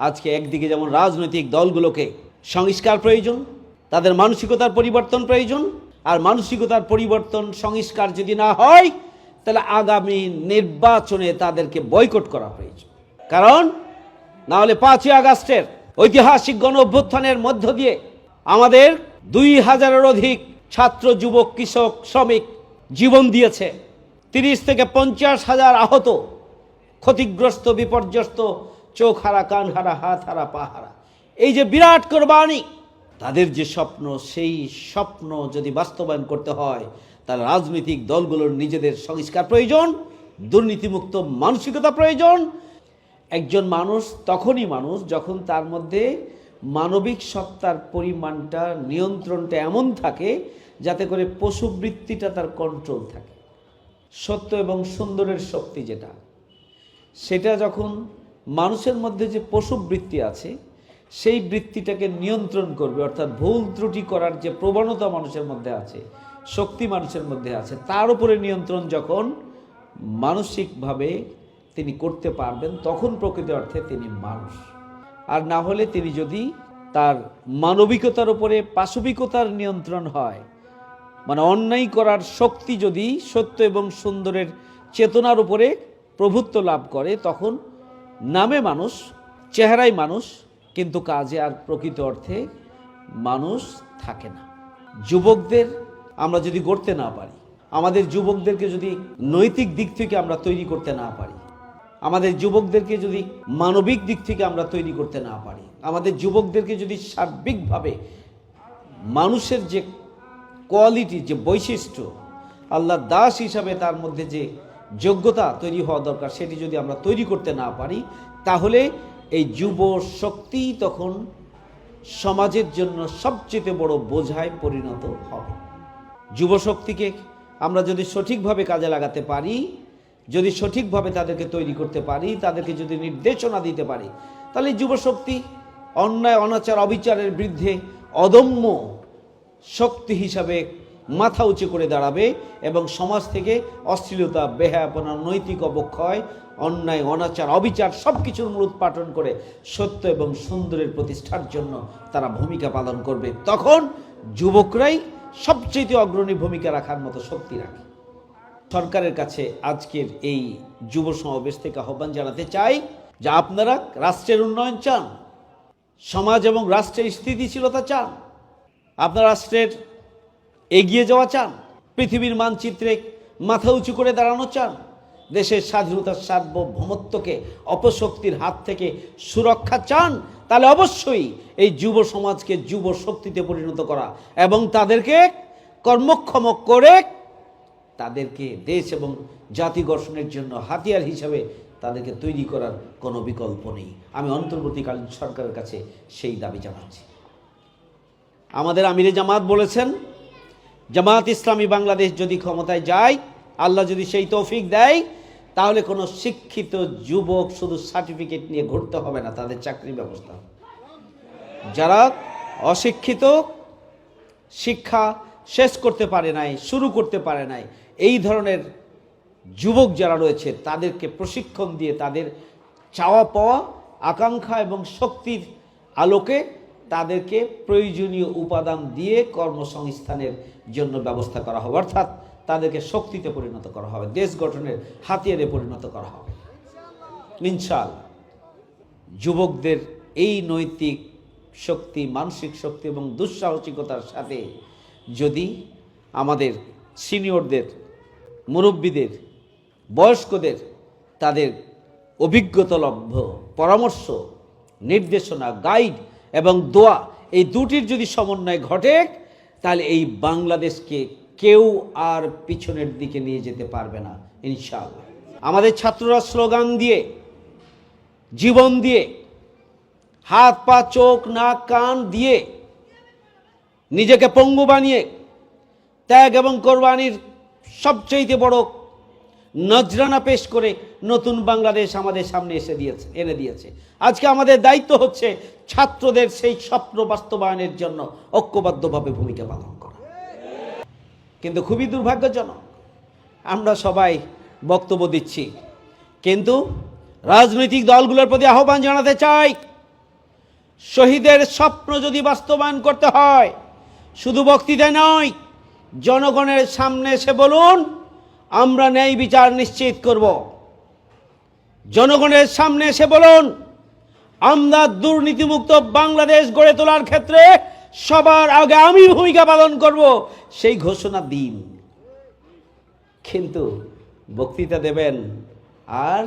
আজকে একদিকে যেমন রাজনৈতিক দলগুলোকে সংস্কার প্রয়োজন, তাদের মানসিকতার পরিবর্তন প্রয়োজন, আর মানসিকতার পরিবর্তন সংস্কার যদি না হয়, তাহলে আগামী নির্বাচনে তাদেরকে বয়কট করা প্রয়োজন। কারণ, না হলে পাঁচই আগস্টের ঐতিহাসিক গণ অভ্যুত্থানের মধ্য দিয়ে আমাদের দুই হাজারের অধিক ছাত্র, যুবক, কৃষক, শ্রমিক জীবন দিয়েছে। তিরিশ থেকে পঞ্চাশ হাজার আহত ক্ষতিগ্রস্ত, বিপর্যস্ত চোখ হারা, কান হারা, হাত হারা, পা হারা। এই যে বিরাট কোরবানি, তাদের যে স্বপ্ন, সেই স্বপ্ন যদি বাস্তবায়ন করতে হয়, তাহলে রাজনৈতিক দলগুলোর নিজেদের সংস্কার প্রয়োজন, দুর্নীতিমুক্ত মানসিকতা প্রয়োজন। একজন মানুষ, তখনই মানুষ, যখন তার মধ্যে মানবিক সত্তার পরিমাণটা, নিয়ন্ত্রণটা এমন থাকে, যাতে করে পশুবৃত্তিটা তার কন্ট্রোল থাকে। সত্য এবং সুন্দরের শক্তি যেটা, সেটা যখন মানুষের মধ্যে যে পশু বৃত্তি আছে, সেই বৃত্তিটাকে নিয়ন্ত্রণ করবে, অর্থাৎ ভুল ত্রুটি করার যে প্রবণতা মানুষের মধ্যে আছে, শক্তি মানুষের মধ্যে আছে, তার উপরে নিয়ন্ত্রণ যখন মানসিকভাবে তিনি করতে পারবেন, তখন প্রকৃত অর্থে তিনি মানুষ। আর না হলে তিনি যদি তার মানবিকতার উপরে পাশবিকতার নিয়ন্ত্রণ হয় মানে অন্যায় করার শক্তি যদি সত্য এবং সুন্দরের চেতনার উপরে প্রভুত্ব লাভ করে, তখন নামে মানুষ, চেহারায় মানুষ, কিন্তু কাজে আর প্রকৃত অর্থে মানুষ থাকে না। যুবকদের আমরা যদি গড়তে না পারি, আমাদের যুবকদেরকে যদি নৈতিক দিক থেকে আমরা তৈরি করতে না পারি, আমাদের যুবকদেরকে যদি মানবিক দিক থেকে আমরা তৈরি করতে না পারি, আমাদের যুবকদেরকে যদি সার্বিকভাবে মানুষের যে কোয়ালিটি, যে বৈশিষ্ট্য, আল্লাহ দাস হিসাবে তার মধ্যে যে যোগ্যতা তৈরি হওয়া দরকার, সেটি যদি আমরা তৈরি করতে না পারি, তাহলে এই যুব শক্তি তখন সমাজের জন্য সবচেয়ে বড় বোঝায় পরিণত হবে। যুব শক্তিকে আমরা যদি সঠিকভাবে কাজে লাগাতে পারি, যদি সঠিকভাবে তাদেরকে তৈরি করতে পারি, তাদেরকে যদি নির্দেশনা দিতে পারি, তাহলে যুব শক্তি অন্যায়, অনাচার, অবিচারের বিরুদ্ধে অদম্য শক্তি হিসাবে মাথা উঁচু করে দাঁড়াবে এবং সমাজ থেকে অশ্লীলতা, বেহায়াপনা, নৈতিক অবক্ষয়, অন্যায়, অনাচার, অবিচার সব কিছুর মূল উৎপাটন করে সত্য এবং সুন্দরের প্রতিষ্ঠার জন্য তারা ভূমিকা পালন করবে। তখন যুবকরাই সবচেয়ে অগ্রণী ভূমিকা রাখার মতো শক্তি রাখে। সরকারের কাছে আজকের এই যুব সমাবেশ থেকে আহ্বান জানাতে চাই যে আপনারা রাষ্ট্রের উন্নয়ন চান, সমাজ এবং রাষ্ট্রের স্থিতিশীলতা চান। আপনার রাষ্ট্রের এগিয়ে যাওয়া চান? পৃথিবীর মানচিত্রে মাথা উঁচু করে দাঁড়ানো চান? দেশের স্বাধীনতার সার্বভৌমত্বকে অপশক্তির হাত থেকে সুরক্ষা চান? তাহলে অবশ্যই এই যুব সমাজকে যুব শক্তিতে পরিণত করা এবং তাদেরকে কর্মক্ষম করে তাদেরকে দেশ এবং জাতি গঠনের জন্য হাতিয়ার হিসাবে তাদেরকে তৈরি করার কোনো বিকল্প নেই। আমি অন্তর্বর্তীকালীন সরকারের কাছে সেই দাবি জানাচ্ছি। আমাদের আমিরে জামাত বলেছেন জামাত ইসলামী বাংলাদেশ যদি ক্ষমতায় যায়, আল্লাহ যদি সেই তৌফিক দেয়, তাহলে কোনো শিক্ষিত যুবক শুধু সার্টিফিকেট নিয়ে ঘুরতে হবে না, তাদের চাকরির ব্যবস্থা যারা অশিক্ষিত, শিক্ষা শেষ করতে পারে নাই, শুরু করতে পারে নাই, এই ধরনের যুবক যারা রয়েছে, তাদেরকে প্রশিক্ষণ দিয়ে তাদের চাওয়া পাওয়া আকাঙ্ক্ষা এবং শক্তির আলোকে তাদেরকে প্রয়োজনীয় উপাদান দিয়ে কর্মসংস্থানের জন্য ব্যবস্থা করা হবে। অর্থাৎ তাদেরকে শক্তিতে পরিণত করা হবে, দেশ গঠনের হাতিয়ারে পরিণত করা হবে। ইনশাআল্লাহ, যুবকদের এই নৈতিক শক্তি, মানসিক শক্তি এবং দুঃসাহসিকতার সাথে যদি আমাদের সিনিয়রদের, মুরব্বীদের, বয়স্কদের তাদের অভিজ্ঞতালব্ধ পরামর্শ, নির্দেশনা, গাইড এবং দোয়া, এই দুটির যদি সমন্বয় ঘটে, তাহলে এই বাংলাদেশকে কেউ আর পিছনের দিকে নিয়ে যেতে পারবে না, ইনশাআল্লাহ। আমাদের ছাত্ররা স্লোগান দিয়ে, জীবন দিয়ে, হাত, পা, চোখ, নাক, কান দিয়ে, নিজেকে পঙ্গু বানিয়ে, ত্যাগ এবং কোরবানির সবচেয়ে বড় নজরানা পেশ করে নতুন বাংলাদেশ আমাদের সামনে এসে দিয়েছে, এনে দিয়েছে। আজকে আমাদের দায়িত্ব হচ্ছে ছাত্রদের সেই স্বপ্ন বাস্তবায়নের জন্য ঐক্যবদ্ধভাবে ভূমিকা পালন করা। কিন্তু খুবই দুর্ভাগ্যজনক, আমরা সবাই বক্তব্য দিচ্ছি, কিন্তু রাজনৈতিক দলগুলোর প্রতি আহ্বান জানাতে চাই, শহীদের স্বপ্ন যদি বাস্তবায়ন করতে হয়, শুধু বক্তৃতায় নয়, জনগণের সামনে এসে বলুন, আমরা ন্যায় বিচার নিশ্চিত করব। জনগণের সামনে এসে বলুন, আমরা দুর্নীতিমুক্ত বাংলাদেশ গড়ে তোলার ক্ষেত্রে সবার আগে আমি ভূমিকা পালন করব, সেই ঘোষণা দিন। কিন্তু বক্তৃতা দেবেন আর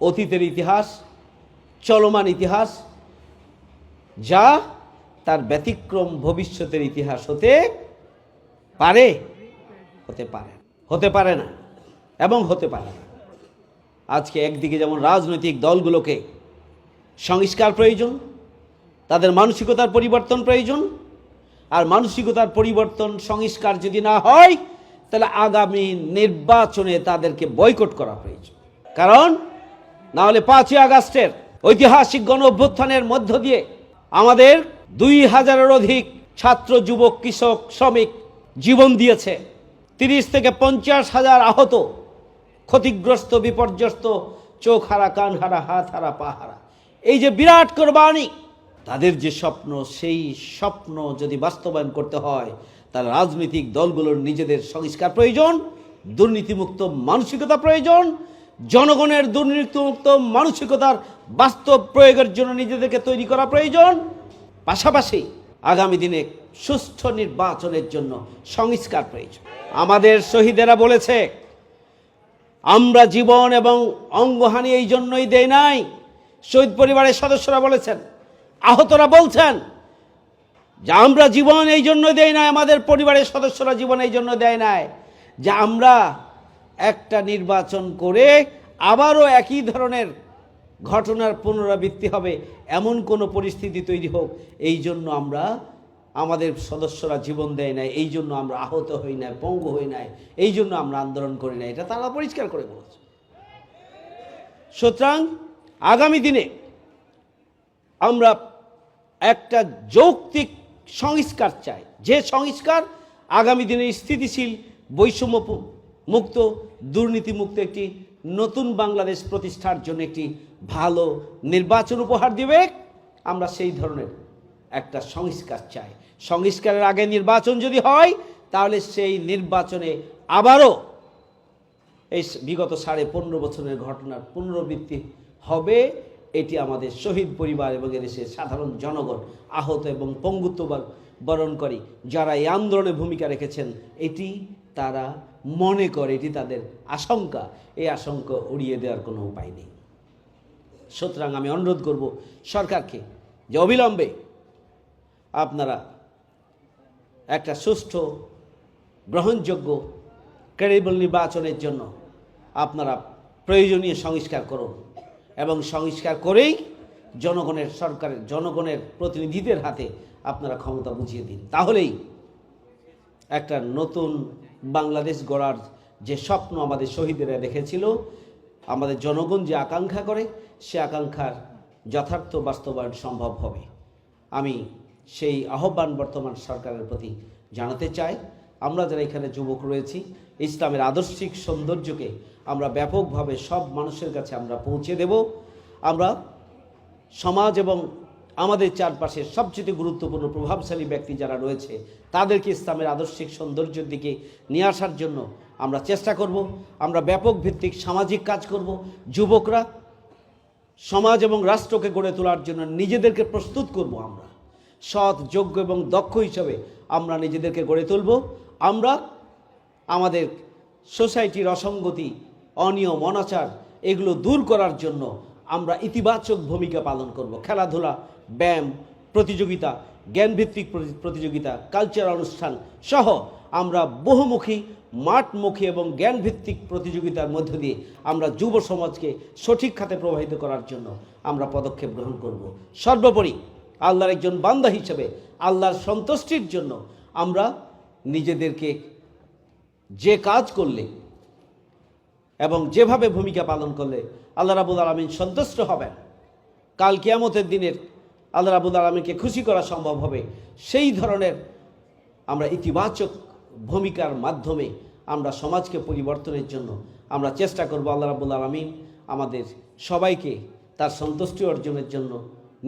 অতীতের ইতিহাস, চলমান ইতিহাস, যা তার ব্যতিক্রম ভবিষ্যতের ইতিহাস হতে পারে হতে পারে হতে পারে না, এবং হতে পারে না। আজকে একদিকে যেমন রাজনৈতিক দলগুলোকে সংস্কার প্রয়োজন, তাদের মানসিকতার পরিবর্তন প্রয়োজন, আর মানসিকতার পরিবর্তন সংস্কার যদি না হয়, তাহলে আগামী নির্বাচনে তাদেরকে বয়কট করা প্রয়োজন। কারণ না হলে পাঁচই আগস্টের ঐতিহাসিক গণ অভ্যুত্থানের মধ্য দিয়ে আমাদের দুই হাজারের অধিক ছাত্র, যুবক, কৃষক, শ্রমিক জীবন দিয়েছে। তিরিশ থেকে পঞ্চাশ হাজার আহত ক্ষতিগ্রস্ত, বিপর্যস্ত, চোখ হারা, কান হারা, হাত হারা, পা হারা। এই যে বিরাট কোরবানি, তাদের যে স্বপ্ন, সেই স্বপ্ন যদি বাস্তবায়ন করতে হয়, তার রাজনৈতিক দলগুলোর নিজেদের সংস্কার প্রয়োজন, দুর্নীতিমুক্ত মানসিকতা প্রয়োজন, জনগণের দুর্নীতিমুক্ত মানসিকতার বাস্তব প্রয়োগের জন্য নিজেদেরকে তৈরি করা প্রয়োজন। পাশাপাশি আগামী দিনে সুষ্ঠু নির্বাচনের জন্য সংস্কার প্রয়োজন। আমাদের শহীদেরা বলেছে আমরা জীবন এবং অঙ্গহানি এই জন্যই দেয় নাই। শহীদ পরিবারের সদস্যরা বলেছেন, আহতরা বলছেন যে আমরা জীবন এই জন্য দেই নাই, আমাদের পরিবারের সদস্যরা জীবন এই জন্য দেয় নাই যে আমরা একটা নির্বাচন করে আবারও একই ধরনের ঘটনার পুনরাবৃত্তি হবে, এমন কোনো পরিস্থিতি তৈরি হোক, এই জন্য আমরা আমাদের সদস্যরা জীবন দেয় নাই, এই জন্য আমরা আহত হই নাই, পঙ্গু হই নাই, এই জন্য আমরা আন্দোলন করি না এটা তারা পরিষ্কার করে বলেছে। সুতরাং আগামী দিনে আমরা একটা যৌক্তিক সংস্কার চাই। যে সংস্কার আগামী দিনে স্থিতিশীল, বৈষম্য মুক্ত, দুর্নীতিমুক্ত একটি নতুন বাংলাদেশ প্রতিষ্ঠার জন্য একটি ভালো নির্বাচন উপহার দিবে। আমরা সেই ধরনের একটা সংস্কার চাই। সংস্কারের আগে নির্বাচন যদি হয়, তাহলে সেই নির্বাচনে আবারও এই বিগত সাড়ে পনেরো বছরের ঘটনার পুনরাবৃত্তি হবে। এটি আমাদের শহীদ পরিবার এবং এদেশের সাধারণ জনগণ আহত এবং পঙ্গুত্ব বর- বরণ করে, যারা এই আন্দোলনে ভূমিকা রেখেছেন, এটি তারা মনে করে, এটি তাদের আশঙ্কা। এই আশঙ্কা উড়িয়ে দেওয়ার কোনো উপায় নেই। সুতরাং আমি অনুরোধ করব সরকারকে যে অবিলম্বে আপনারা একটা সুষ্ঠু, গ্রহণযোগ্য ক্রেডিবল নির্বাচনের জন্য আপনারা প্রয়োজনীয় সংস্কার করুন এবং সংস্কার করেই জনগণের সরকারের, জনগণের প্রতিনিধিদের হাতে আপনারা ক্ষমতা বুঝিয়ে দিন। তাহলেই একটা নতুন বাংলাদেশ গড়ার যে স্বপ্ন আমাদের শহীদেরা দেখেছিল, আমাদের জনগণ যে আকাঙ্ক্ষা করে, সে আকাঙ্ক্ষার যথার্থ বাস্তবায়ন সম্ভব হবে। আমি সেই আহ্বান বর্তমান সরকারের প্রতি জানাতে চাই। আমরা যারা এখানে যুবক রয়েছি, ইসলামের আদর্শিক সৌন্দর্যকে আমরা ব্যাপকভাবে সব মানুষের কাছে আমরা পৌঁছে দেব। আমরা সমাজ এবং আমাদের চারপাশে সবচেয়ে গুরুত্বপূর্ণ প্রভাবশালী ব্যক্তি যারা রয়েছে, তাদেরকে ইসলামের আদর্শিক সৌন্দর্যের দিকে নিয়ে আসার জন্য আমরা চেষ্টা করব। আমরা ব্যাপক ভিত্তিক সামাজিক কাজ করব। যুবকরা সমাজ এবং রাষ্ট্রকে গড়ে তোলার জন্য নিজেদেরকে প্রস্তুত করব আমরা। সৎ, যোগ্য এবং দক্ষ হিসাবে আমরা নিজেদেরকে গড়ে তুলব। আমরা আমাদের সোসাইটির অসঙ্গতি, অনিয়ম, অনাচার এগুলো দূর করার জন্য আমরা ইতিবাচক ভূমিকা পালন করব। খেলাধুলা, ব্যায়াম, প্রতিযোগিতা, জ্ঞানভিত্তিক প্রতি- প্রতিযোগিতা কালচার অনুষ্ঠান সহ আমরা বহুমুখী, মাঠমুখী এবং জ্ঞানভিত্তিক প্রতিযোগিতার মধ্য দিয়ে আমরা যুব সমাজকে সঠিক খাতে প্রবাহিত করার জন্য আমরা পদক্ষেপ গ্রহণ করব। সর্বোপরি আল্লাহর একজন বান্দা হিসেবে, আল্লাহর সন্তুষ্টির জন্য আমরা নিজেদেরকে যে কাজ করলে এবং যেভাবে ভূমিকা পালন করলে আল্লাহ রাবুল আলমিন সন্তুষ্ট হবেন। কাল কিয়ামতের দিনের আল্লাহ রাবুল আলমিনকে খুশি করা সম্ভব হবে। সেই ধরনের আমরা ইতিবাচক ভূমিকার মাধ্যমে আমরা সমাজকে পরিবর্তনের জন্য আমরা চেষ্টা করব আল্লাহ রাবুল আলমিন আমাদের সবাইকে তার সন্তুষ্টি অর্জনের জন্য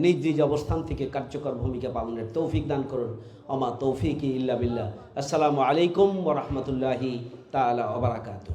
নিজ নিজ অবস্থান থেকে কার্যকর ভূমিকা পালনের তৌফিক দান করুন। অমা তৌফিক ইল্লা বিল্লাহ। আসসালামু আলাইকুম ওরহমতুল্লাহি তালা ওবরাকাতু